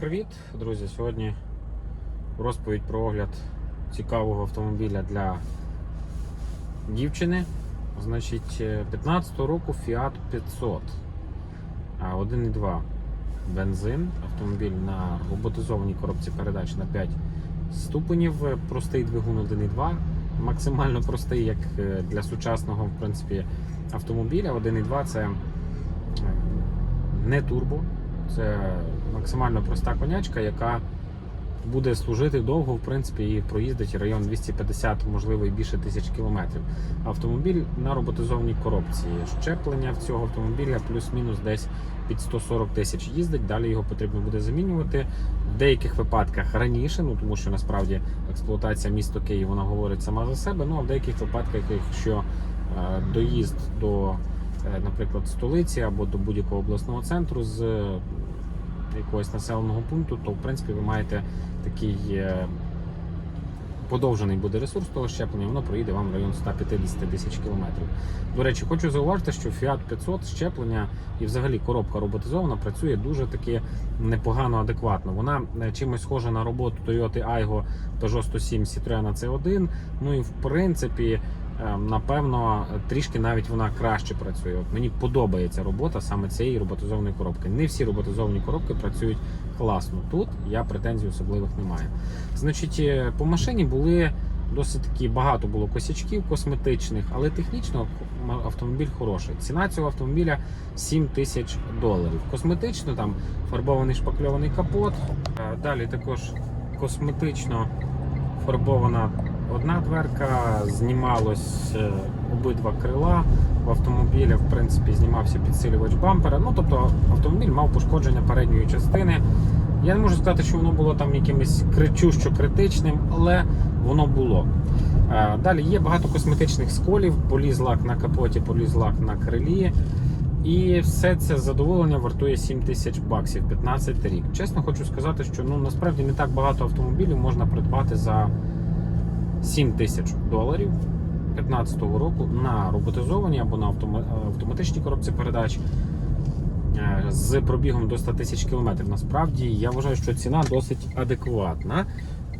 Привіт, друзі! Сьогодні розповідь про огляд цікавого автомобіля для дівчини. Значить, 15 року Fiat 500 а, 1.2 бензин. Автомобіль на роботизованій коробці передач на 5 ступенів. Простий двигун 1.2, максимально простий, як е, для сучасного в принципі, автомобіля. 1.2 це е, не турбо. Це максимально проста конячка, яка буде служити довго, в принципі, і проїздить район 250, можливо, і більше тисяч кілометрів. Автомобіль на роботизованій коробці. Щеплення в цього автомобіля плюс-мінус десь під 140 тисяч їздить. Далі його потрібно буде замінювати. В деяких випадках раніше, ну тому що насправді експлуатація міста Київ вона говорить сама за себе. Ну а в деяких випадках, якщо е, доїзд до е, наприклад, столиці або до будь-якого обласного центру з якогось населеного пункту, то в принципі ви маєте такий е, подовжений буде ресурс того щеплення, воно проїде вам в район 150 тисяч кілометрів. До речі, хочу зауважити, що Fiat 500 щеплення і взагалі коробка роботизована працює дуже таки непогано адекватно. Вона е, чимось схожа на роботу Toyota Aygo Peugeot 107 Citroen C1. Ну і в принципі. Е, Напевно, трішки навіть вона краще працює. От мені подобається робота саме цієї роботизованої коробки. Не всі роботизовані коробки працюють класно. Тут я претензій особливих не маю. Значить, е, по машині були досить таки багато було косячків косметичних, але технічно автомобіль хороший. Ціна цього автомобіля 7 тисяч доларів. Косметично там фарбований шпакльований капот. Е, Далі також косметично фарбована одна дверка, знімалось е, обидва крила. В автомобіля, в принципі, знімався підсилювач бампера. Ну, тобто автомобіль мав пошкодження передньої частини. Я не можу сказати, що воно було там якимось кричущо критичним, але воно було. Е, Далі є багато косметичних сколів, поліз лак на капоті, поліз лак на крилі. І все це задоволення вартує 7 тисяч баксів, 15 рік. Чесно хочу сказати, що ну насправді не так багато автомобілів можна придбати за 7 тисяч доларів 15-го року на роботизованій або на автома- автоматичній коробці передач е, з пробігом до 100 тисяч кілометрів. Насправді я вважаю, що ціна досить адекватна.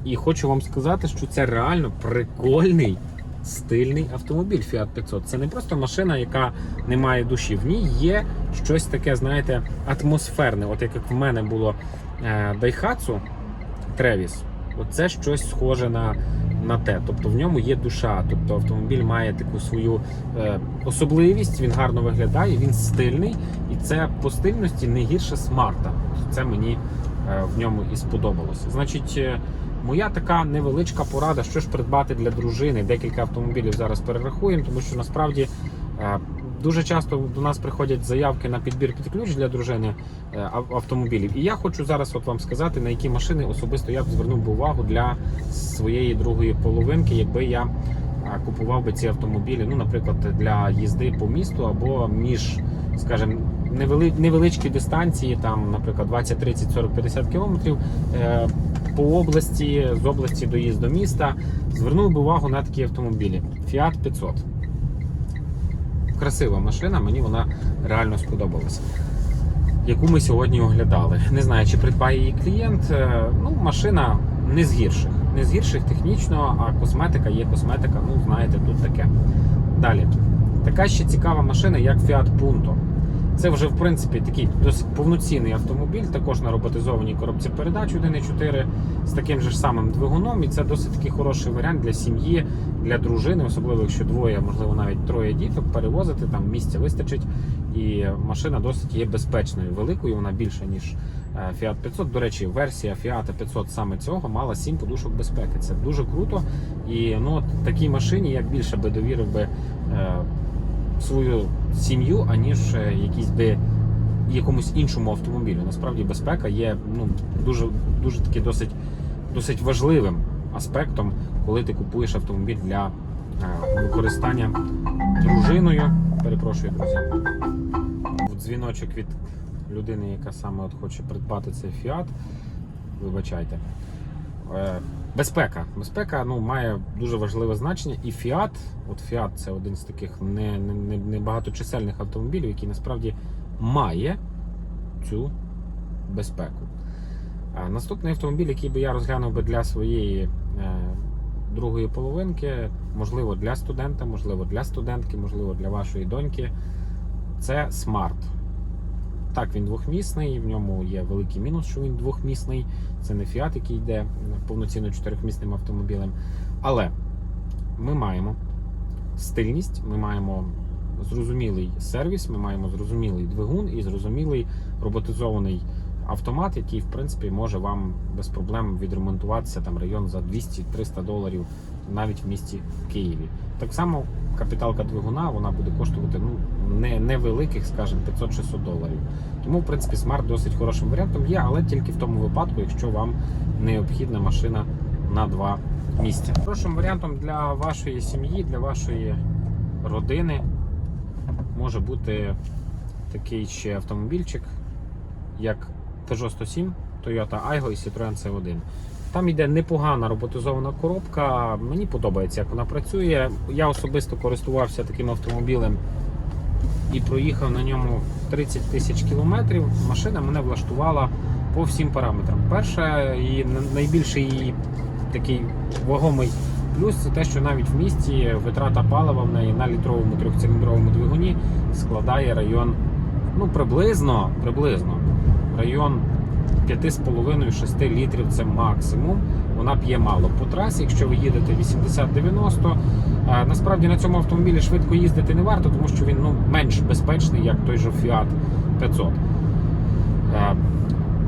І хочу вам сказати, що це реально прикольний стильний автомобіль Fiat 500. Це не просто машина, яка не має душі. В ній є щось таке, знаєте, атмосферне. От як в мене було е, Daihatsu Travis, оце щось схоже на, на те. Тобто в ньому є душа. Тобто автомобіль має таку свою е, особливість, він гарно виглядає, він стильний, і це по стильності не гірше смарта. Це мені е, в ньому і сподобалося. Значить. е, Моя така невеличка порада, що ж придбати для дружини. Декілька автомобілів зараз перерахуємо, тому що насправді дуже часто до нас приходять заявки на підбір під ключ для дружини е, автомобілів. І я хочу зараз от вам сказати, на які машини особисто я б звернув би увагу для своєї другої половинки, якби я купував би ці автомобілі, ну, наприклад, для їзди по місту або між, скажімо, невели, невеличкі дистанції, там, наприклад, 20, 30, 40, 50 кілометрів. Е, по області, з області доїзд до міста, звернув би увагу на такі автомобілі. Fiat 500. Красива машина, мені вона реально сподобалася. Яку ми сьогодні оглядали. Не знаю, чи придбає її клієнт. Е, Ну, машина не з гірших. Не з гірших технічно, а косметика є косметика. Ну, знаєте, тут таке. Далі. Така ще цікава машина, як Fiat Punto. Це вже в принципі такий досить повноцінний автомобіль, також на роботизованій коробці передач 1.4 з таким же ж самим двигуном. І це досить такий хороший варіант для сім'ї, для дружини, особливо якщо двоє, можливо, навіть троє діток, перевозити там місця вистачить. І машина досить є безпечною, великою, вона більша ніж е, Fiat 500. До речі, версія Fiat 500 саме цього мала 7 подушок безпеки. Це дуже круто. І ну такій машині я більше би довірив би. Е, свою сім'ю, аніж е, якісь би якомусь іншому автомобілю. Насправді безпека є ну, дуже, дуже таки досить, досить важливим аспектом, коли ти купуєш автомобіль для е, використання дружиною. Перепрошую, друзі. Дзвіночок від людини, яка саме от хоче придбати цей фіат. Вибачайте. Безпека. Безпека ну, має дуже важливе значення. І Fiat, от Fiat це один з таких не, не, не, не автомобілів, який насправді має цю безпеку. А Наступний автомобіль, який би я розглянув би для своєї е, другої половинки, можливо, для студента, можливо, для студентки, можливо, для вашої доньки, це Smart. Так, він двохмісний, в ньому є великий мінус, що він двохмісний. Це не Fiat, який йде повноцінно чотирьохмісним автомобілем. Але ми маємо стильність, ми маємо зрозумілий сервіс, ми маємо зрозумілий двигун і зрозумілий роботизований автомат, який в принципі може вам без проблем відремонтуватися там район за 200-300 доларів навіть в місті Києві. Так само капіталка двигуна вона буде коштувати ну не невеликих, скажімо, 500-600 доларів. Тому, в принципі, смарт досить хорошим варіантом є, але тільки в тому випадку, якщо вам необхідна машина на два місця. Хорошим варіантом для вашої сім'ї, для вашої родини може бути такий ще автомобільчик, як Peugeot 107, Toyota Aygo і Citroen C1. Там йде непогана роботизована коробка. Мені подобається, як вона працює. Я особисто користувався таким автомобілем і проїхав на ньому 30 тисяч кілометрів. Машина мене влаштувала по всім параметрам. Перша і найбільший її такий вагомий плюс це те, що навіть в місті витрата палива в неї на літровому трьохциліндровому двигуні складає район, ну приблизно, приблизно район 5,5-6 літрів це максимум. Вона п'є мало по трасі. Якщо ви їдете 80-90, насправді на цьому автомобілі швидко їздити не варто, тому що він ну, менш безпечний, як той же Fiat 500. Е,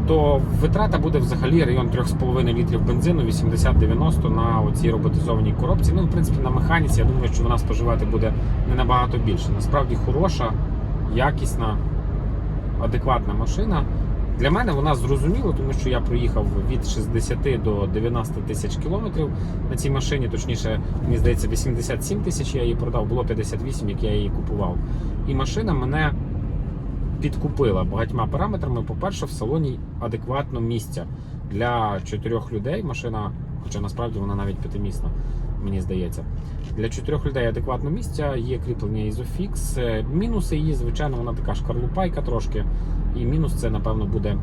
То витрата буде взагалі район 3,5 літрів бензину, 80-90 на оцій роботизованій коробці. Ну, в принципі, на механіці, я думаю, що вона споживати буде не набагато більше. Насправді хороша, якісна, адекватна машина. Для мене вона зрозуміла, тому що я проїхав від 60 до 90 тисяч кілометрів на цій машині. Точніше, мені здається, 87 тисяч я її продав, було 58, як я її купував. І машина мене підкупила багатьма параметрами. По-перше, в салоні адекватно місця для чотирьох людей. Машина, хоча насправді вона навіть п'ятимісна, мені здається. Для чотирьох людей адекватно місця, є кріплення Isofix. Е, Мінуси її, звичайно, вона така шкарлупайка трошки. І мінус це, напевно, буде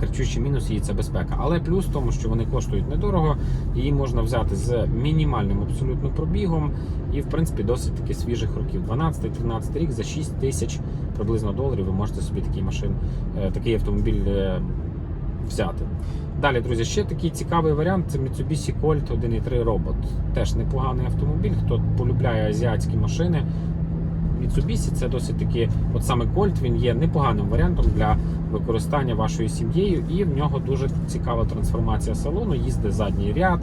кричущий мінус її це безпека. Але плюс в тому, що вони коштують недорого, її можна взяти з мінімальним абсолютно пробігом і, в принципі, досить таки свіжих років. 12-13 рік за 6 тисяч приблизно доларів ви можете собі такий машин, е, такий автомобіль е, взяти. Далі, друзі, ще такий цікавий варіант це Mitsubishi Colt 1.3 Robot. Теж непоганий автомобіль. Хто полюбляє азіатські машини. Mitsubishi це досить таки, от саме Colt, він є непоганим варіантом для використання вашою сім'єю, і в нього дуже цікава трансформація салону. Їздить задній ряд.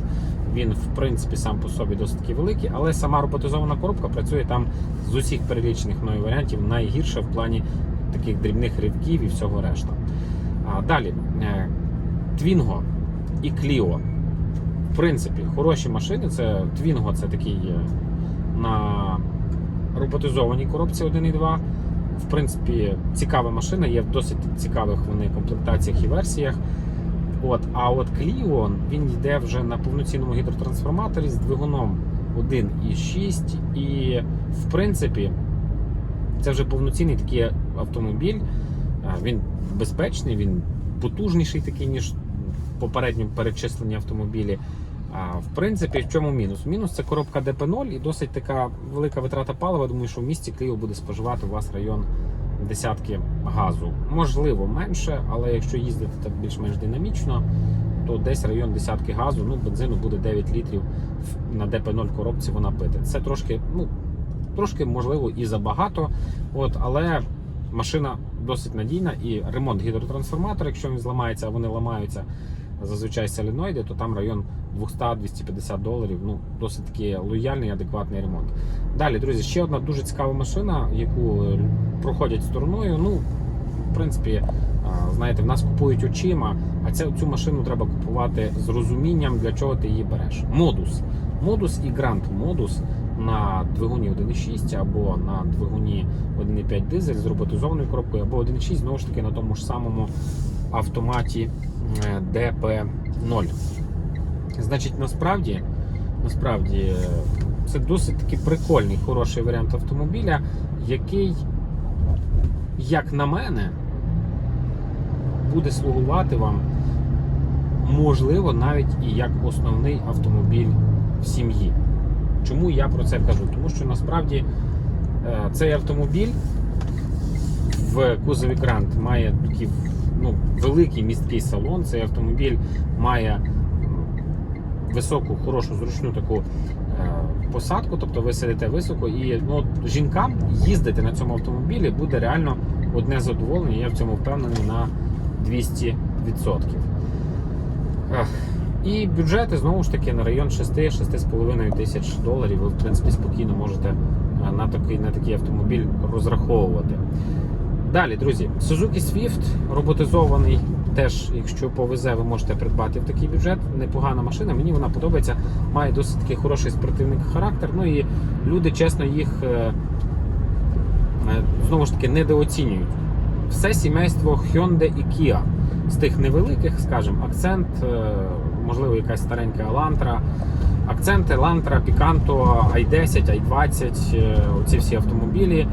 Він, в принципі, сам по собі досить таки великий, але сама роботизована коробка працює там з усіх перелічених мною варіантів найгірше в плані таких дрібних ривків і всього решта. А далі е, Twingo і Clio. В принципі, хороші машини. Це Twingo це такий е, на роботизованій коробці 1.2. В принципі, цікава машина, є в досить цікавих вони комплектаціях і версіях. От, а от Clio, він йде вже на повноцінному гідротрансформаторі з двигуном 1.6. І, в принципі, це вже повноцінний такий автомобіль. Він безпечний, він потужніший такий, ніж попередньо перечислені автомобілі. А, в принципі, в чому мінус? Мінус це коробка ДП0 і досить така велика витрата палива. Думаю, що в місті Київ буде споживати у вас район десятки газу. Можливо, менше, але якщо їздити так більш-менш динамічно, то десь район десятки газу, ну бензину буде 9 літрів на ДП0 коробці вона пити. Це трошки, ну, трошки можливо і забагато, от, але машина досить надійна і ремонт гідротрансформатора, якщо він зламається, а вони ламаються зазвичай соленоїди, то там район 200-250 доларів. Ну, досить таки лояльний, адекватний ремонт. Далі, друзі, ще одна дуже цікава машина, яку е, проходять стороною. Ну, в принципі, знаєте, в нас купують очима, а ця, цю машину треба купувати з розумінням, для чого ти її береш. Модус. Модус і Grand Модус на двигуні 1.6 або на двигуні 1.5 дизель з роботизованою коробкою, або 1.6, знову ж таки, на тому ж самому автоматі е, DP0. Значить, насправді, насправді е, це досить таки прикольний, хороший варіант автомобіля, який, як на мене, буде слугувати вам можливо, навіть і як основний автомобіль в сім'ї. Чому я про це кажу? Тому що насправді е, цей автомобіль в кузові Грант має такий ну, великий місткий салон. Цей автомобіль має високу, хорошу, зручну таку е, посадку, тобто ви сидите високо, і ну, жінкам їздити на цьому автомобілі буде реально одне задоволення. Я в цьому впевнений на 200%. Ех, І бюджети знову ж таки на район 6-6,5 тисяч доларів. Ви в принципі спокійно можете е, на такий, на такий автомобіль розраховувати. Далі, друзі, Suzuki Swift роботизований. Теж, якщо повезе, ви можете придбати в такий бюджет. Непогана машина. Мені вона подобається. Має досить такий хороший спортивний характер. Ну і люди, чесно, їх е, е, знову ж таки недооцінюють. Все сімейство Hyundai і Kia. З тих невеликих, скажімо, акцент, можливо, якась старенька Elantra. Акценти Elantra, Picanto, i10, i20, е, оці всі автомобілі.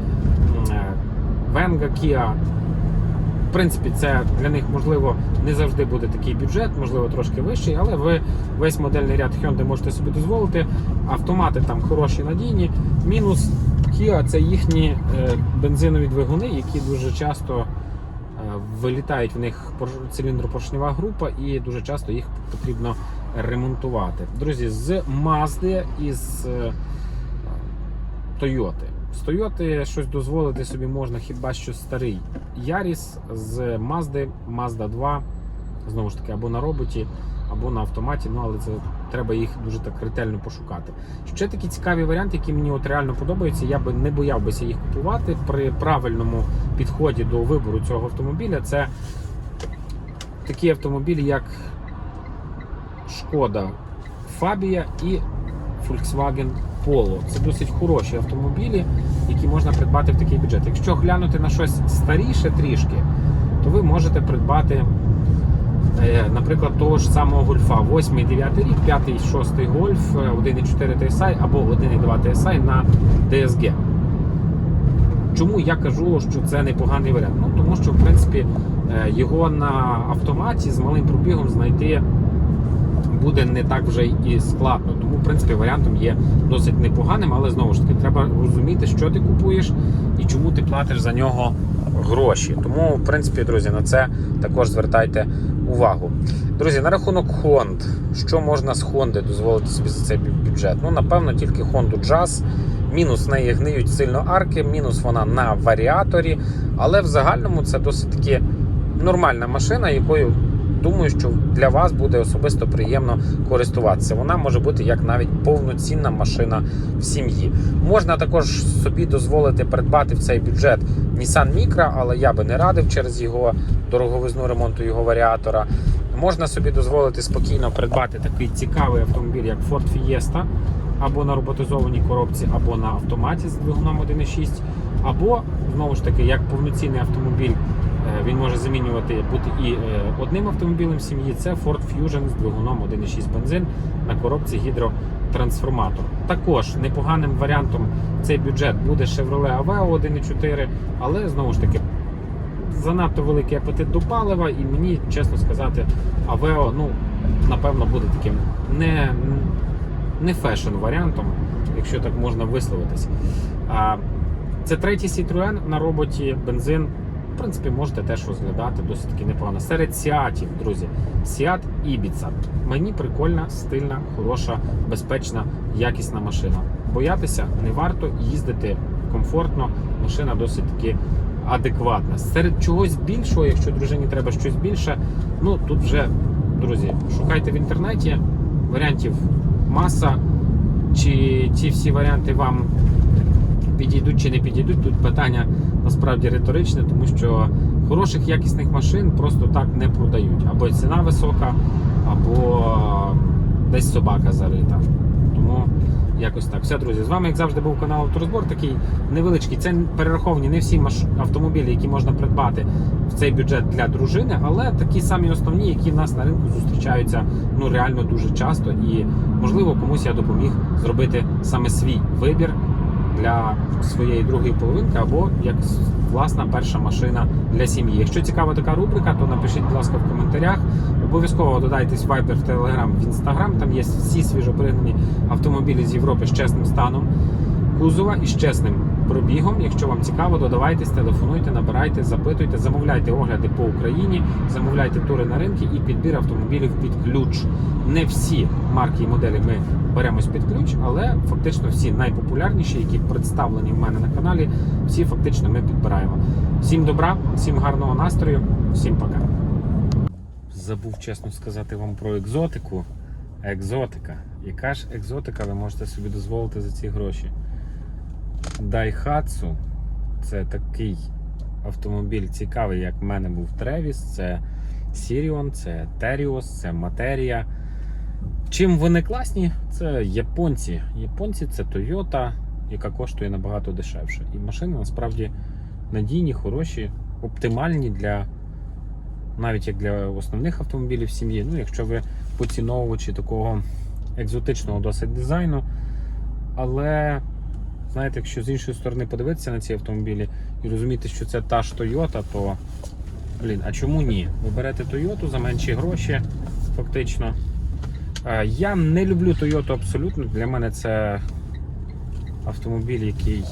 Venga, Kia. В принципі, це для них можливо не завжди буде такий бюджет, можливо, трошки вищий, але ви весь модельний ряд Hyundai можете собі дозволити. Автомати там хороші, надійні. Мінус Kia це їхні е, бензинові двигуни, які дуже часто е, вилітають в них пор- циліндропоршнева група, і дуже часто їх потрібно ремонтувати. Друзі, з Mazda і з е, Toyota. З Toyota щось дозволити собі можна хіба що старий Yaris з Mazda, Mazda 2, знову ж таки, або на роботі, або на автоматі. Ну але це треба їх дуже так ретельно пошукати. Ще такі цікаві варіанти, які мені от реально подобаються. Я би не боявся їх купувати при правильному підході до вибору цього автомобіля. Це такі автомобілі, як Шкода Фабія і Volkswagen Polo. Це досить хороші автомобілі, які можна придбати в такий бюджет. Якщо глянути на щось старіше трішки, то ви можете придбати, е, наприклад, того ж самого гольфа 8 9 рік, 5 6 гольф, е, 1,4 TSI або 1,2 TSI на DSG. Чому я кажу, що це непоганий варіант? Ну тому що в принципі е, його на автоматі з малим пробігом знайти буде не так вже і складно. Тому, в принципі, варіантом є досить непоганим, але знову ж таки, треба розуміти, що ти купуєш і чому ти платиш за нього гроші. Тому, в принципі, друзі, на це також звертайте увагу. Друзі, на рахунок Хонд, що можна з Хонди дозволити собі за цей бюджет? Ну, напевно, тільки Honda Jazz. Мінус неї гниють сильно арки, мінус вона на варіаторі. Але в загальному це досить таки нормальна машина, якою думаю, що для вас буде особисто приємно користуватися. Вона може бути як навіть повноцінна машина в сім'ї. Можна також собі дозволити придбати в цей бюджет Nissan Micra, але я би не радив через його дороговизну ремонту його варіатора. Можна собі дозволити спокійно придбати такий цікавий автомобіль, як Ford Fiesta, або на роботизованій коробці, або на автоматі з двигуном 1.6, або знову ж таки як повноцінний автомобіль. Е, Він може замінювати бути і е, одним автомобілем сім'ї. Це Ford Fusion з двигуном 1.6 бензин на коробці гідротрансформатор. Також непоганим варіантом цей бюджет буде Chevrolet Aveo 1.4, але знову ж таки занадто великий апетит до палива, і мені, чесно сказати, Aveo, ну, напевно, буде таким не, не фешн варіантом, якщо так можна висловитись. Це третій Citroen на роботі, бензин. В принципі, можете теж розглядати досить таки непогано. Серед сіатів, друзі, Seat Ibiza. Мені прикольна, стильна, хороша, безпечна, якісна машина. Боятися не варто їздити комфортно. Машина досить таки адекватна. Серед чогось більшого, якщо дружині треба щось більше, ну тут вже, друзі, шукайте в інтернеті варіантів маса. Чи ці всі варіанти вам підійдуть чи не підійдуть? Тут питання насправді риторичне, тому що хороших якісних машин просто так не продають. Або ціна висока, або десь собака зарита. Тому якось так. Все, друзі, з вами, як завжди, був канал Авторозбор. Такий невеличкий. Це перераховані не всі маш... автомобілі, які можна придбати в цей бюджет для дружини, але такі самі основні, які в нас на ринку зустрічаються ну реально дуже часто. І можливо комусь я допоміг зробити саме свій вибір для своєї другої половинки або як власна перша машина для сім'ї. Якщо цікава така рубрика, то напишіть, будь ласка, в коментарях. Обов'язково додайтесь в Viber, в Telegram, в Instagram. Там є всі свіжопригнані автомобілі з Європи з чесним станом кузова і з чесним пробігом. Якщо вам цікаво, додавайтесь, телефонуйте, набирайте, запитуйте, замовляйте огляди по Україні, замовляйте тури на ринки і підбір автомобілів під ключ. Не всі марки і моделі ми беремось під ключ, але фактично всі найпопулярніші, які представлені в мене на каналі, всі фактично ми підбираємо. Всім добра, всім гарного настрою, всім пока. Забув чесно сказати вам про екзотику. Екзотика. Яка ж екзотика ви можете собі дозволити за ці гроші? Daihatsu це такий автомобіль цікавий, як в мене був Тревіс, це Sirion, це Terios, це Materia. Чим вони класні? Це японці. Японці це Toyota, яка коштує набагато дешевше. І машини насправді надійні, хороші, оптимальні для навіть як для основних автомобілів сім'ї. Ну, якщо ви поціновувачі такого екзотичного досить дизайну. Але знаєте, якщо з іншої сторони подивитися на ці автомобілі і розуміти, що це та ж Toyota, то блін, а чому ні? Ви берете Toyota за менші гроші, фактично. Е, Я не люблю Toyota абсолютно. Для мене це автомобіль, який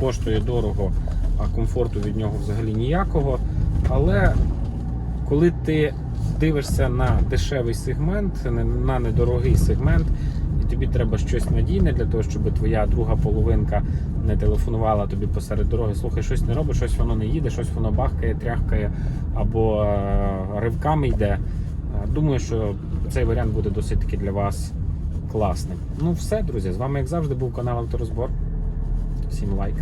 коштує дорого, а комфорту від нього взагалі ніякого. Але коли ти дивишся на дешевий сегмент, на- недорогий сегмент, і тобі треба щось надійне для того, щоб твоя друга половинка не телефонувала тобі посеред дороги, слухай, щось не робить, щось воно не їде, щось воно бахкає, тряхкає або е, ривками йде. Е, Думаю, що цей варіант буде досить таки для вас класним. Ну, все, друзі, з вами, як завжди, був канал Авторозбор. Всім лайк.